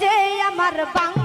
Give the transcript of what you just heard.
যে আমার বাঙ্গা